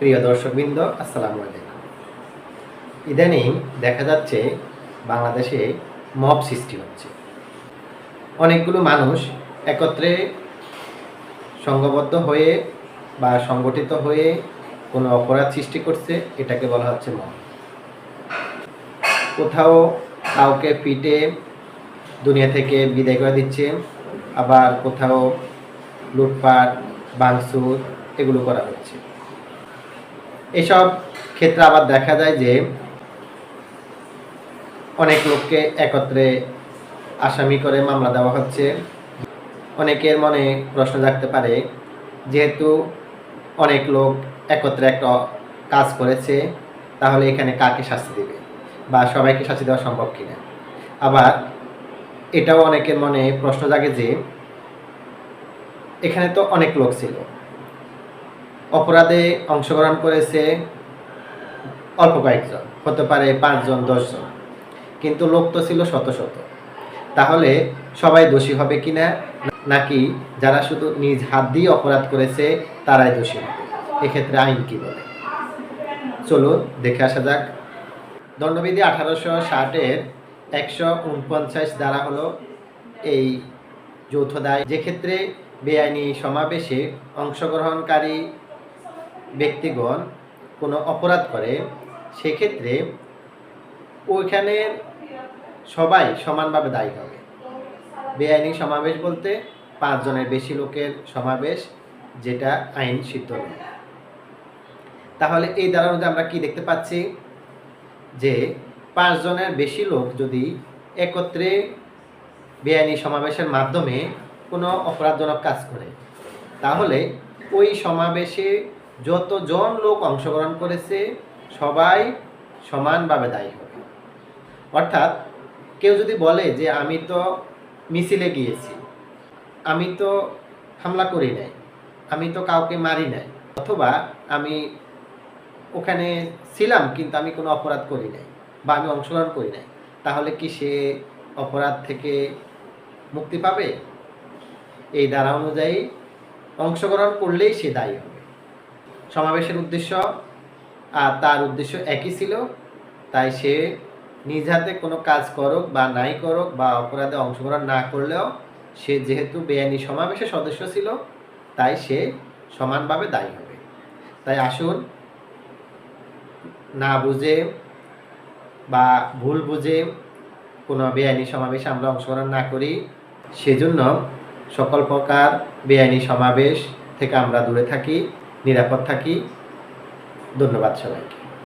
প্রিয় দর্শকবৃন্দ, আসসালামু আলাইকুম। ইদানিং দেখা যাচ্ছে বাংলাদেশে মব সৃষ্টি হচ্ছে। অনেকগুলো মানুষ একত্রে সংঘবদ্ধ হয়ে বা সংগঠিত হয়ে কোনো অপরাধ সৃষ্টি করছে, এটাকে বলা হচ্ছে মব। কোথাও কাউকে পিটে দুনিয়া থেকে বিদায় করে দিচ্ছে, আবার কোথাও লুটপাট বাংসুর এগুলো করা হচ্ছে। এসব ক্ষেত্রে আবার দেখা যায় যে অনেক লোককে একত্রে আসামি করে মামলা দেওয়া হচ্ছে। অনেকের মনে প্রশ্ন জাগতে পারে, যেহেতু অনেক লোক একত্রে একটা কাজ করেছে, তাহলে এখানে কাকে শাস্তি দেবে? বা সবাইকে শাস্তি দেওয়া সম্ভব কিনা? আবার এটাও অনেকের মনে প্রশ্ন জাগে যে, এখানে তো অনেক লোক ছিল অপরাধে অংশগ্রহণ করেছে অল্প কয়েকজন, হতে পারে পাঁচজন, দশজন। কিন্তু লোক তো ছিল শত শত। তাহলে সবাই দোষী হবে কিনা? নাকি যারা শুধু নিজ হাত দিয়ে অপরাধ করেছে, তারাই দোষী হবে? এক্ষেত্রে আইন কি বলে? চলুন, দেখে আসা যাক। দণ্ডবিধি আঠারোশো ষাটের একশো উনপঞ্চাশ দ্বারা হলো এই যৌথ দায়। যে ক্ষেত্রে বেআইনি সমাবেশে অংশগ্রহণকারী ব্যক্তিগণ কোনো অপরাধ করে, সেক্ষেত্রে ওইখানে সবাই সমানভাবে দায়ী হবে। বেআইনি সমাবেশ বলতে পাঁচজনের বেশি লোকের সমাবেশ, যেটা আইন সিদ্ধ নয়। তাহলে এই মধ্যে আমরা কি দেখতে পাচ্ছি? যে পাঁচজনের বেশি লোক যদি একত্রে বেআইনি সমাবেশের মাধ্যমে কোনো অপরাধজনক কাজ করে, তাহলে ওই সমাবেশে যতজন লোক অংশগ্রহণ করেছে, সবাই সমানভাবে দায়ী হবে। অর্থাৎ কেউ যদি বলে যে, আমি তো মিছিলে গিয়েছি, আমি তো হামলা করি নাই, আমি তো কাউকে মারি নাই, অথবা আমি ওখানে ছিলাম কিন্তু আমি কোনো অপরাধ করি নাই বা আমি অংশগ্রহণ করি নাই, তাহলে কি সে অপরাধ থেকে মুক্তি পাবে? এই ধারা অনুযায়ী অংশগ্রহণ করলেই সে দায়ী হবে। সমাবেশের উদ্দেশ্য, আর তার উদ্দেশ্য একই ছিল। তাই সে নিজ হাতে কোনো কাজ করুক বা নাই করুক বা অপরাধে অংশগ্রহণ না করলেও সে যেহেতু বেআইনি সমাবেশের সদস্য ছিল, তাই সে সমানভাবে দায়ী হবে। তাই আসুন, না বুঝে বা ভুল বুঝে কোনো বেআইনি সমাবেশে আমরা অংশগ্রহণ না করি, সেজন্য সকল প্রকার বেআইনি সমাবেশ থেকে আমরা দূরে থাকি। নিরাপদ থাকি। ধন্যবাদ সবাইকে।